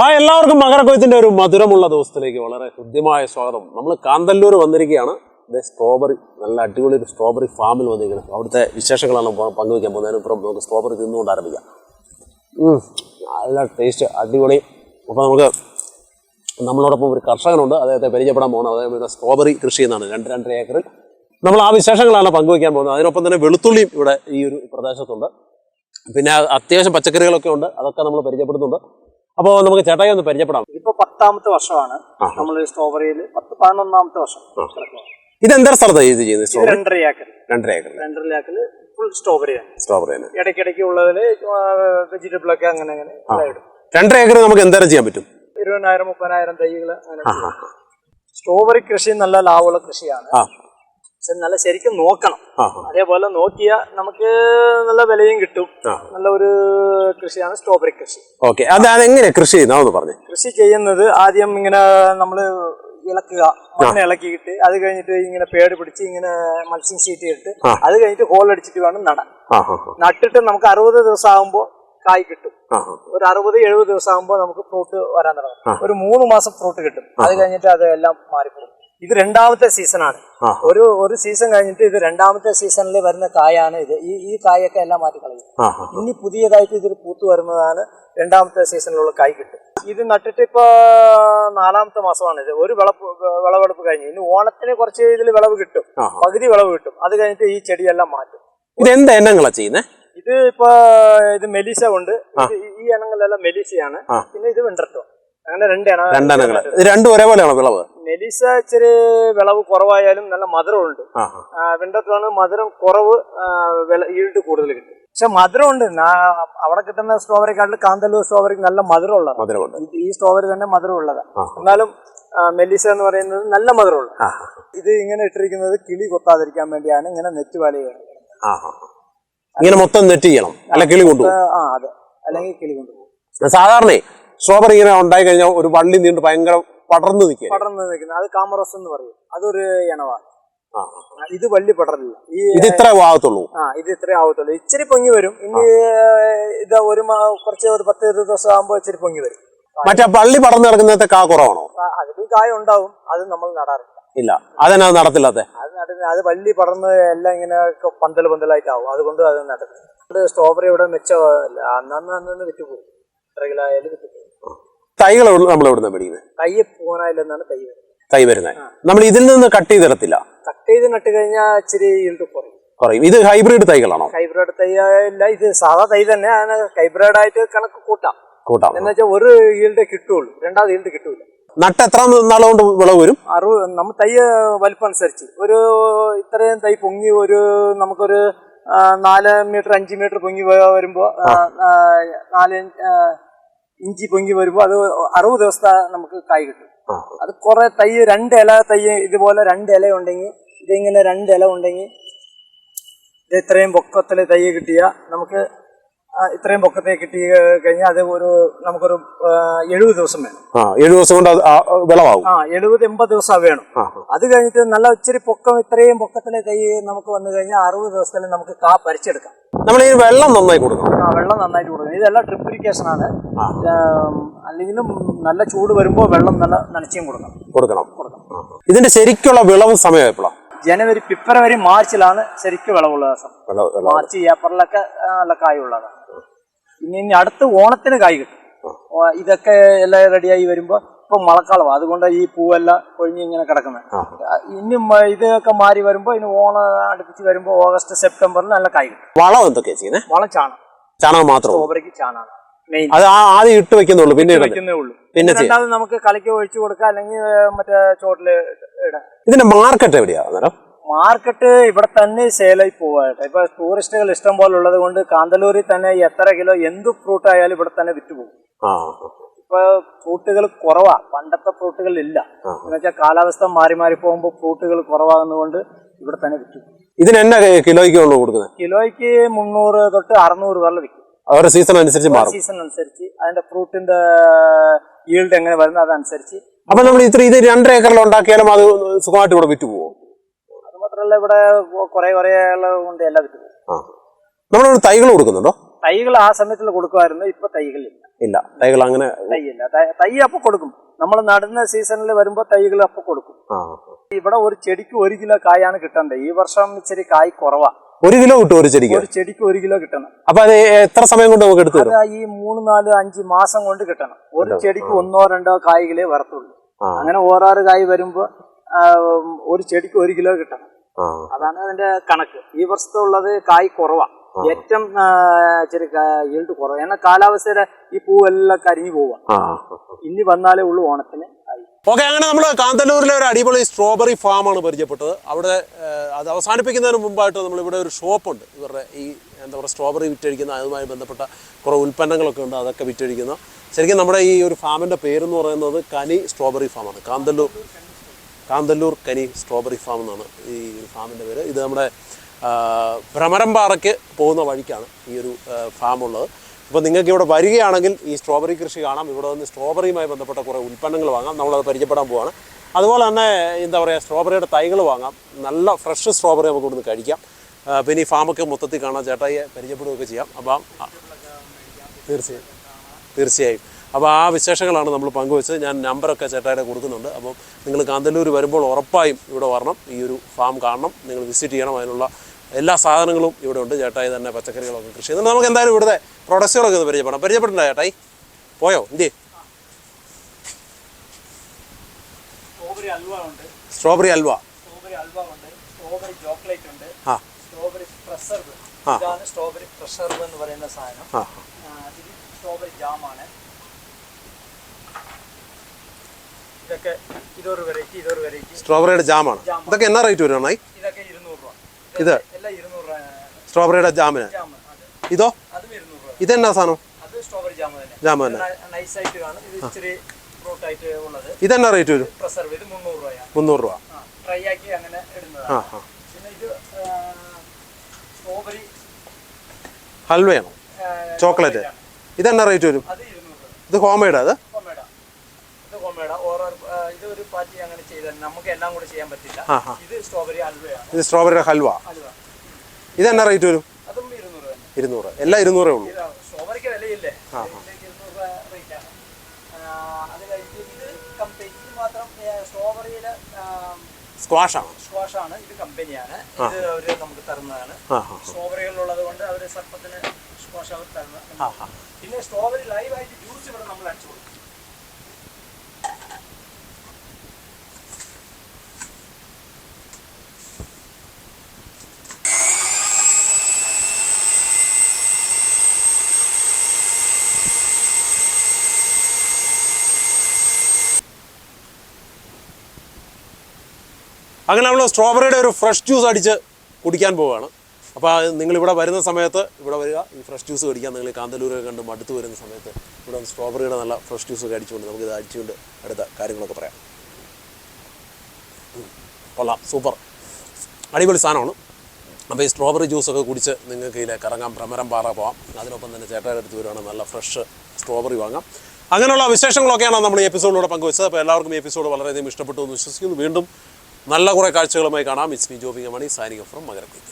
Hi എല്ലാവർക്കും മകരക്കൊയ്ത്തിന്റെ ഒരു മധുരമുള്ള ദിവസത്തിലേക്ക് വളരെ ഹൃദ്യമായ സ്വാഗതം. നമ്മൾ കാന്തല്ലൂർ വന്നിരിക്കുകയാണ്. സ്ട്രോബെറി നല്ല അടിപൊളി ഒരു സ്ട്രോബെറി ഫാമിൽ വന്നിരിക്കുന്നത് അവിടുത്തെ വിശേഷങ്ങളാണ് പങ്കുവയ്ക്കാൻ പോകുന്നത് അതിനപ്പുറം നമുക്ക് സ്ട്രോബെറി തിന്നുകൊണ്ട് ആരംഭിക്കാം. നല്ല ടേസ്റ്റ് അടിപൊളി. അപ്പോൾ നമുക്ക് നമ്മളോടൊപ്പം ഒരു കർഷകനുണ്ട്. അദ്ദേഹത്തെ പരിചയപ്പെടാൻ അതേപോലെ ഇവിടെ സ്ട്രോബെറി കൃഷി ചെയ്യുന്നതാണ്. രണ്ട് രണ്ടര ഏക്കറിൽ. നമ്മൾ ആ വിശേഷങ്ങളാണ് പങ്കുവയ്ക്കാൻ പോകുന്നത്. അതിനൊപ്പം തന്നെ വെളുത്തുള്ളിയും ഇവിടെ ഈ ഒരു പ്രദേശത്തുണ്ട്. പിന്നെ അത്യാവശ്യം പച്ചക്കറികളൊക്കെ ഉണ്ട്. അതൊക്കെ നമ്മൾ പരിചയപ്പെടുന്നുണ്ട് അപ്പോൾ നമുക്ക് ചേട്ടായി ഒന്ന് പരിചയപ്പെടാം. ഇപ്പൊ പത്താമത്തെ വർഷമാണ്. നമ്മൾ സ്ട്രോബറിയിൽ പത്ത് പതിനൊന്നാമത്തെ വർഷം ഇത് ഇതെന്താ സ്ഥലത്താണ് ഇത് ചെയ്യുന്നത്? രണ്ടര ഏക്കർ. രണ്ടര ഏക്കർ. രണ്ടര ഏക്കറിൽ ഫുൾ സ്ട്രോബറിയാണ് സ്ട്രോബറി ഇടയ്ക്കിടയ്ക്ക് ഉള്ളതിൽ വെജിറ്റബിൾ ഒക്കെ അങ്ങനെ അങ്ങനെ രണ്ടര ഏക്കർ നമുക്ക് എന്തേരം ചെയ്യാൻ പറ്റും? ഇരുപതിനായിരം മുപ്പതിനായിരം തൈകൾ ആ കൃഷി നല്ല ലാഭമുള്ള കൃഷിയാണ്. നല്ല ശരിക്കും നോക്കണം. അതേപോലെ നോക്കിയാൽ നമുക്ക് നല്ല വിലയും കിട്ടും. നല്ല ഒരു കൃഷിയാണ് സ്ട്രോബെറി കൃഷി. ഓക്കെ. അതാണ് എങ്ങനെ കൃഷി ചെയ്യുന്നതെന്ന് പറഞ്ഞു. കൃഷി ചെയ്യുന്നത് ആദ്യം ഇങ്ങനെ നമ്മൾ ഇളക്കുക. മണ്ണ് ഇളക്കിയിട്ട് അത് കഴിഞ്ഞിട്ട് ഇങ്ങനെ പേട് പിടിച്ച് ഇങ്ങനെ മത്സ്യം ഷീറ്റ് ഇട്ട്. അത് കഴിഞ്ഞിട്ട് ഹോൾ അടിച്ചിട്ട് വേണം നടാൻ. ആ നട്ടിട്ട് നമുക്ക് അറുപത് ദിവസം ആകുമ്പോൾ കായ് കിട്ടും. ഒരു അറുപത് എഴുപത് ദിവസം ആകുമ്പോൾ നമുക്ക് ഫ്രൂട്ട് വരാൻ തുടങ്ങും. ഒരു മൂന്ന് മാസം ഫ്രൂട്ട് കിട്ടും. അത് കഴിഞ്ഞിട്ട് അത് എല്ലാം മാറിപ്പോകും. ഇത് രണ്ടാമത്തെ സീസണാണ് ഒരു ഒരു സീസൺ കഴിഞ്ഞിട്ട് ഇത് രണ്ടാമത്തെ സീസണിൽ വരുന്ന കായാണ് ഇത്. ഈ ഈ കായൊക്കെ എല്ലാം മാറ്റി കളയും. ആ ആ ഇനി പുതിയതായിട്ട് ഇതിൽ പൂത്തു വരുന്നതാണ് രണ്ടാമത്തെ സീസണിലുള്ള കായ് കിട്ടും. ഇത് നട്ടിട്ട് ഇപ്പൊ നാലാമത്തെ മാസമാണ് ഇത്. ഒരു വിളപ്പ് വിളവെടുപ്പ് കഴിഞ്ഞു. ഇനി ഓണത്തിന് കുറച്ച് ഇതിൽ വിളവ് കിട്ടും. പകുതി വിളവ് കിട്ടും. അത് കഴിഞ്ഞിട്ട് ഈ ചെടിയെല്ലാം മാറ്റും. ഇത് എന്താ എണ്ണങ്ങളാ ചെയ്യുന്നത് ഇത് ഇപ്പൊ ഇത് മെലീസ ഉണ്ട്. ഈ ഇനങ്ങളെല്ലാം മെലീസയാണ്. പിന്നെ ഇത് വെണ്ടർട്ടോ അങ്ങനെ രണ്ട് രണ്ടെണ്ണങ്ങൾ രണ്ടും ഒരേപോലെയാണോ വിളവ്? മെലീസ ഇച്ചിരി വിളവ് കുറവായാലും നല്ല മധുരമുണ്ട്. വിണ്ടത്തിലാണ് മധുരം കുറവ് ഈൽഡ് കൂടുതൽ കിട്ടും പക്ഷെ മധുരമുണ്ട്. അവിടെ കിട്ടുന്ന സ്ട്രോബെറിക്കാട്ടിൽ കാന്തല്ലൂർ സ്ട്രോബെറിക്ക് നല്ല മധുരം ഉള്ളതാണ് മധുരമുണ്ട്. ഈ സ്ട്രോബറി തന്നെ മധുരം ഉള്ളതാണ് ആ. എന്നാലും മെല്ലിസ എന്ന് പറയുന്നത് നല്ല മധുരമുള്ള ഇത് ഇങ്ങനെ ഇട്ടിരിക്കുന്നത് കിളി കൊത്താതിരിക്കാൻ വേണ്ടിയാണ് ഇങ്ങനെ നെറ്റ് വല ഇങ്ങനെ മൊത്തം നെറ്റ് ചെയ്യണം. അല്ല കിളി കൊണ്ടുപോകും ആ അതെ. അല്ലെങ്കിൽ കിളി കൊണ്ടുപോകും സാധാരണ സ്ട്രോബറി ഇങ്ങനെ ഉണ്ടായി കഴിഞ്ഞാൽ ഒരു വള്ളി നീണ്ട് ഭയങ്കര പടർന്നു നിൽക്കുക പടർന്നു നിൽക്കുന്നത്. അത് കാമറസ് എന്ന് പറയും. അതൊരു ഇണവാണ് ഇത് വലിയ പടറില്ല ഈ ഇത് ഇത്ര ആവത്തുള്ളൂ. ആ ഇത് ഇത്ര ആവത്തുള്ളൂ. ഇച്ചിരി പൊങ്ങി വരും. ഇനി ഇത് ഒരു കുറച്ച് ഒരു പത്ത് ഇരുപത് ദിവസം ആകുമ്പോൾ ഇച്ചിരി പൊങ്ങി വരും. മറ്റേ പള്ളി പടർന്നു കിടക്കുന്നത്തെ കാ കുറവാണോ? അതിൽ കായ ഉണ്ടാവും. അത് നമ്മൾ നടാറില്ല. ഇല്ല. അതെന്നാ നടത്തില്ല അത് നടുന്ന അത് വള്ളി പടർന്ന് എല്ലാം ഇങ്ങനെ പന്തൽ പന്തലായിട്ടാവും. അതുകൊണ്ട് അത് നടത്തില്ല. സ്ട്രോബെറി ഇവിടെ മെച്ചമല്ല അന്നന്ന് അന്നു വിറ്റുപോകും എത്ര കിലോ ആയാലും വിറ്റുപോകും തൈകൾ നമ്മൾ എവിടുന്ന മേടിക്കുന്നത്? തൈ പോകാനായില്ലെന്നാണ് തൈ വരുന്നത്. തൈ വരുന്നത്. നമ്മൾ ഇതിൽ നിന്ന് കട്ട് ചെയ്ത് ഇടത്തില്ല കട്ട് ചെയ്ത് നട്ട് കഴിഞ്ഞാൽ ഇച്ചിരി ഈൽഡ് കുറയും. ഇത് ഹൈബ്രിഡ് തൈകളാണോ? ഹൈബ്രിഡ് തൈ ഇല്ല ഇത് സാധാ തൈ തന്നെ. ഹൈബ്രിഡ് ആയിട്ട് കണക്ക് കൂട്ടാം. കൂട്ടാം. എന്ന് വെച്ചാൽ ഒരു ഈൽഡ് കിട്ടുള്ളൂ. രണ്ടാമത് ഈൽഡ് കിട്ടൂല. നട്ട് എത്ര നാളുകൊണ്ട് വിളവ് വരും? അറുപത് നമ്മ തൈ വലിപ്പം അനുസരിച്ച്. ഒരു ഇത്രയും തൈ പൊങ്ങി ഒരു നമുക്കൊരു നാല് മീറ്റർ അഞ്ച് മീറ്റർ പൊങ്ങി വരുമ്പോ നാല് ഇഞ്ച്, പൊങ്ങി വരുമ്പോൾ അത് അറുപത് ദിവസത്തെ നമുക്ക് കായ് കിട്ടും. അത് കുറെ തൈ രണ്ട് ഇല തൈ ഇതുപോലെ രണ്ട് ഇല ഉണ്ടെങ്കിൽ ഇതിങ്ങനെ രണ്ട് ഇല ഉണ്ടെങ്കിൽ ഇത് ഇത്രയും പൊക്കത്തിൽ തൈ കിട്ടിയ നമുക്ക് ഇത്രയും പൊക്കത്തെ കിട്ടി കഴിഞ്ഞാൽ അത് ഒരു നമുക്കൊരു എഴുപത് ദിവസം വേണം. ആ ഏഴു ദിവസം കൊണ്ട് അത് ആ, വിളവാകും. ആ എഴുപത് എൺപത് ദിവസം വേണം. ആ അത് കഴിഞ്ഞിട്ട് നല്ല ഇച്ചിരി പൊക്കം ഇത്രയും പൊക്കത്തിലെ തൈ നമുക്ക് വന്നു കഴിഞ്ഞാൽ അറുപത് ദിവസത്തിൽ നമുക്ക് കാ പരിച്ചെടുക്കാം നമ്മൾ ഈ വെള്ളം നന്നായി കൊടുക്കണം. ആ വെള്ളം നന്നായിട്ട് കൊടുക്കണം. ഇതെല്ലാം ഡ്രിപ്പ് ഇറിഗേഷൻ ആണ്. ആ. ഉം, അല്ലെങ്കിലും നല്ല ചൂട് വരുമ്പോൾ വെള്ളം നല്ല നനച്ചും കൊടുക്കണം. കൊടുക്കണം. ആ. ഇതിന്റെ ശരിക്കുള്ള വിളവ് സമയം എപ്പോഴാണ് ജനുവരി ഫെബ്രുവരി മാർച്ചിലാണ് ശരിക്കും വിളവുള്ള ദിവസം. മാർച്ച് ഏപ്രിലൊക്കെ നല്ല കായുള്ളതാണ് ഇനി ഇനി അടുത്ത് ഓണത്തിന് കായ് കിട്ടും. ഇതൊക്കെ എല്ലാം റെഡിയായി വരുമ്പോൾ ഇപ്പൊ മഴക്കാലമാണ് അതുകൊണ്ട് ഈ പൂവെല്ലാം കൊഴിഞ്ഞ് ഇങ്ങനെ കിടക്കുന്നത് ഇനി ഇതൊക്കെ മാറി വരുമ്പോൾ ഇനി ഓണം അടുപ്പിച്ച് വരുമ്പോൾ ഓഗസ്റ്റ് സെപ്റ്റംബറിൽ നല്ല കായ് കിട്ടും. വളം എന്തൊക്കെയാ ചെയ്യുന്നത് വളം ചാണകം. ചാണകം മാത്രം. സ്ട്രോബറിക്ക് മെയിൻ അത് ആദ്യം ഇട്ട് വെക്കുന്നുള്ളൂ പിന്നെ വെക്കുന്നേ ഉള്ളൂ. പിന്നെ രണ്ടാമത് നമുക്ക് കളിക്ക് ഒഴിച്ചു കൊടുക്കാം അല്ലെങ്കിൽ മറ്റേ ചോട്ടിൽ ഇടാം. ഇതിന്റെ മാർക്കറ്റ് എവിടെയാ അന്നേരം? മാർക്കറ്റ് ഇവിടെ തന്നെ സെയിലായി പോവാട്ടെ ഇപ്പൊ ടൂറിസ്റ്റുകൾ ഇഷ്ടം പോലെ ഉള്ളത് കൊണ്ട് കാന്തല്ലൂരിൽ തന്നെ എത്ര കിലോ എന്ത് ഫ്രൂട്ട് ആയാലും ഇവിടെ തന്നെ വിറ്റുപോകും ആ ഇപ്പൊ ഫ്രൂട്ടുകൾ കുറവാ. പണ്ടത്തെ ഫ്രൂട്ടുകൾ ഇല്ല. എന്നുവെച്ചാൽ എന്ന് വെച്ചാൽ കാലാവസ്ഥ മാറി മാറി പോകുമ്പോൾ ഫ്രൂട്ടുകൾ കുറവാകുന്നതുകൊണ്ട് ഇവിടെ തന്നെ വിറ്റു ഇതിന് എന്നാ കിലോയ്ക്ക് കൊടുക്കുന്നത്? കിലോയ്ക്ക് മുന്നൂറ് തൊട്ട് അറുന്നൂറ് വരെ വിൽക്കും അവരുടെ സീസൺ അനുസരിച്ച് മാറും. സീസൺ അനുസരിച്ച് അതിന്റെ ഫ്രൂട്ടിന്റെ ഈൽഡ് എങ്ങനെ വരുന്നത് അതനുസരിച്ച് അപ്പൊ നമ്മൾ ഇത്ര ഇത് രണ്ടര ഏക്കറിൽ ഉണ്ടാക്കിയാലും അത് സുഖമായിട്ട് ഇവിടെ വിറ്റ് പോകും അത് മാത്രമല്ല ഇവിടെ കുറെ കുറെ കൊണ്ട് എല്ലാം വിറ്റു നമ്മൾ നമ്മളിവിടെ തൈകൾ കൊടുക്കുന്നുണ്ടോ? തൈകൾ ആ സമയത്തിൽ കൊടുക്കുമായിരുന്നു ഇപ്പൊ തൈകളില്ല ഇല്ല. തൈകൾ അങ്ങനെ തൈയില്ല. തൈ- തൈ അപ്പൊ കൊടുക്കും. നമ്മൾ നടുന്ന സീസണിൽ വരുമ്പോ തൈകൾ അപ്പൊ കൊടുക്കും. ഇവിടെ ഒരു ചെടിക്ക് ഒരു കിലോ കായാണ് കിട്ടേണ്ടത്. ഈ വർഷം ഇച്ചിരി കായ് കുറവാ. ഒരു കിലോ കിട്ടും ഒരു ചെടിക്ക്? ഒരു ചെടിക്ക് ഒരു കിലോ കിട്ടണം. അപ്പൊ അത് എത്ര സമയം കൊണ്ട് നമുക്ക് എടുത്തു അത് ഈ മൂന്ന് നാല് അഞ്ച് മാസം കൊണ്ട് കിട്ടണം. ഒരു ചെടിക്ക് ഒന്നോ രണ്ടോ കായ്കളെ വരത്തുള്ളൂ. അങ്ങനെ ഓരോരോ കായ് വരുമ്പോ ഒരു ചെടിക്ക് ഒരു കിലോ കിട്ടണം. അതാണ് അതിന്റെ കണക്ക്. ഈ വർഷത്തെ ഉള്ളത് കായ് കുറവാ. ഏറ്റവും ചെറിയ ഈൽഡ് കുറവ്. എന്നാൽ കാലാവസ്ഥയുടെ ഈ പൂവെല്ലാം കരിഞ്ഞു പോവാ. ഇനി വന്നാലേ ഉള്ളൂ ഓണത്തിന് കായ്. ഓക്കെ അങ്ങനെ നമ്മൾ കാന്തല്ലൂരിലെ ഒരു അടിപൊളി സ്ട്രോബെറി ഫാമാണ് പരിചയപ്പെട്ടത്. അവിടെ അത് അവസാനിപ്പിക്കുന്നതിന് മുമ്പായിട്ട് നമ്മളിവിടെ ഒരു ഷോപ്പുണ്ട്. ഇവരുടെ ഈ എന്താ പറയുക സ്ട്രോബെറി വിറ്റഴിക്കുന്ന അതുമായി ബന്ധപ്പെട്ട കുറേ ഉൽപ്പന്നങ്ങളൊക്കെ ഉണ്ട് അതൊക്കെ വിറ്റഴിക്കുന്ന. ശരിക്കും നമ്മുടെ ഈ ഒരു ഫാമിന്റെ പേരെന്ന് പറയുന്നത് കനി സ്ട്രോബെറി ഫാമാണ് കാന്തല്ലൂർ കാന്തല്ലൂർ കനി സ്ട്രോബെറി ഫാം എന്നാണ് ഈ ഒരു ഫാമിന്റെ പേര്. ഇത് നമ്മുടെ ഭ്രമരമ്പാറയ്ക്ക് പോകുന്ന വഴിക്കാണ് ഈ ഒരു ഫാമുള്ളത് അപ്പോൾ നിങ്ങൾക്ക് ഇവിടെ വരികയാണെങ്കിൽ ഈ സ്ട്രോബെറി കൃഷി കാണാം. ഇവിടെ നിന്ന് സ്ട്രോബെറിയുമായി ബന്ധപ്പെട്ട കുറേ ഉൽപ്പന്നങ്ങൾ വാങ്ങാം. നമ്മളത് പരിചയപ്പെടാൻ പോവാണ്. അതുപോലെ തന്നെ എന്താ പറയുക സ്ട്രോബെറിയുടെ തൈകൾ വാങ്ങാം. നല്ല ഫ്രഷ് സ്ട്രോബെറി നമുക്ക് ഇവിടുന്ന് കഴിക്കാം. പിന്നെ ഈ ഫാമൊക്കെ മൊത്തത്തിൽ കാണാം. ചേട്ടായിയെ പരിചയപ്പെടുകയൊക്കെ ചെയ്യാം. അപ്പം തീർച്ചയായും. തീർച്ചയായും. അപ്പോൾ ആ വിശേഷങ്ങളാണ് നമ്മൾ പങ്കുവെച്ചത്. ഞാൻ നമ്പറൊക്കെ ചേട്ടായുടെ കൊടുക്കുന്നുണ്ട്. അപ്പം നിങ്ങൾ കാന്തല്ലൂർ വരുമ്പോൾ ഉറപ്പായും ഇവിടെ വരണം. ഈ ഒരു ഫാം കാണണം. നിങ്ങൾ വിസിറ്റ് ചെയ്യണം. അതിനുള്ള എല്ലാ സാധനങ്ങളും ഇവിടെ ഉണ്ട്. ചേട്ടായി തന്നെ പച്ചക്കറികളൊക്കെ കൃഷി ചെയ്യുന്നുണ്ട്. നമുക്ക് എന്തായാലും ഇവിടുത്തെ പ്രൊഡക്ട്സുകളൊക്കെ ഒന്ന് പരിചയപ്പെടാം പരിചയപ്പെട്ടിട്ടുണ്ടോ ചേട്ടായി പോയോ? എന്തി? സ്ട്രോബെറി അൽവ ആ. ഇതാണ് സ്ട്രോബെറി പ്രസർവ് എന്ന് പറയുന്ന സാധനം. സ്ട്രോബെറി ജാമാണ് ഇതൊക്കെ ഇതൊരു വെറൈറ്റി ഇതൊരു വെറൈറ്റി സ്ട്രോബെറിയുടെ ജാമാണ്. ഇതൊക്കെ എന്നാ റേറ്റ് വരും ഇതൊക്കെ ഇരുന്നൂറ് രൂപ. ഇത്? എല്ലാം ഇരുന്നൂറ് രൂപ. സ്ട്രോബെറിയുടെ ജാമിന് ഇതോ? ഇതെന്നാ സാധനം? ജാമ് തന്നെ. ഇതെന്നാ റേറ്റ് വരും? മുന്നൂറ് രൂപ. ആ ഹൽവയാണോ ചോക്ലേറ്റ്. ഇതെന്നാ റേറ്റ് വരും? ഇത് ഹോം മെയ്ഡ് അത്? ഇത് സ്ട്രോബെറിയുടെ ഹൽവ. ഇതെന്നാ റേറ്റ് വരും? ഇരുന്നൂറ് എല്ലാം ഇരുന്നൂറേ ഉള്ളൂ. സ്ട്രോബെറിക്ക് വിലയില്ലേ? ഇരുന്നൂറ് രൂപ റേറ്റ് ആണ്. ആ, അത് കഴിഞ്ഞ് ഇത് കമ്പനി ഇത് മാത്രം സ്ട്രോബെറിയുടെ സ്ക്വാഷാണ് സ്ക്വാഷാണ് ഇത് കമ്പനിയാണ് ഇത് അവർ നമുക്ക് തരുന്നതാണ്. ആ കൊണ്ട് അവർ സർപ്പത്തിന് സ്ക്വാഷ് അവർ തരുന്നത്. പിന്നെ സ്ട്രോബെറി ലൈവായിട്ട് ജ്യൂസ് ഇവിടെ നമ്മൾ അടിച്ചു കൊടുക്കും. അങ്ങനെ നമ്മൾ സ്ട്രോബെറിയുടെ ഒരു ഫ്രഷ് ജ്യൂസ് അടിച്ച് കുടിക്കാൻ പോവുകയാണ് അപ്പോൾ നിങ്ങൾ ഇവിടെ വരുന്ന സമയത്ത് ഇവിടെ വരിക. ഈ ഫ്രഷ് ജ്യൂസ് കടിക്കാൻ നിങ്ങൾ കാന്തല്ലൂരൊക്കെ കണ്ട് മടുത്ത് വരുന്ന സമയത്ത് ഇവിടെ സ്ട്രോബെറിയുടെ നല്ല ഫ്രഷ് ജ്യൂസ് ഒക്കെ അടിച്ചുകൊണ്ട് നമുക്ക് ഇത് അടിച്ചുകൊണ്ട് അടുത്ത കാര്യങ്ങളൊക്കെ പറയാം. കൊള്ളാം സൂപ്പർ അടിപൊളി സാധനമാണ്. അപ്പോൾ ഈ സ്ട്രോബെറി ജ്യൂസൊക്കെ കുടിച്ച് നിങ്ങൾക്ക് ഇതിലെ കറങ്ങാം ഭ്രമരം പാറ പോവാം. അതിനൊപ്പം തന്നെ ചേട്ടായുടെ അടുത്ത് വരുവാണെങ്കിൽ നല്ല ഫ്രഷ് സ്ട്രോബെറി വാങ്ങാം. അങ്ങനെയുള്ള വിശേഷങ്ങളൊക്കെയാണ് നമ്മൾ ഈ എപ്പിസോഡിലൂടെ പങ്കുവച്ചത്. അപ്പോൾ എല്ലാവർക്കും ഈ എപ്പിസോഡ് വളരെയധികം ഇഷ്ടപ്പെട്ടു എന്ന് വിശ്വസിക്കുന്നു. വീണ്ടും നല്ല കുറേ കാഴ്ചകളുമായി കാണാം. It's me Jobin Mani signing from മകരക്കുഞ്ഞ്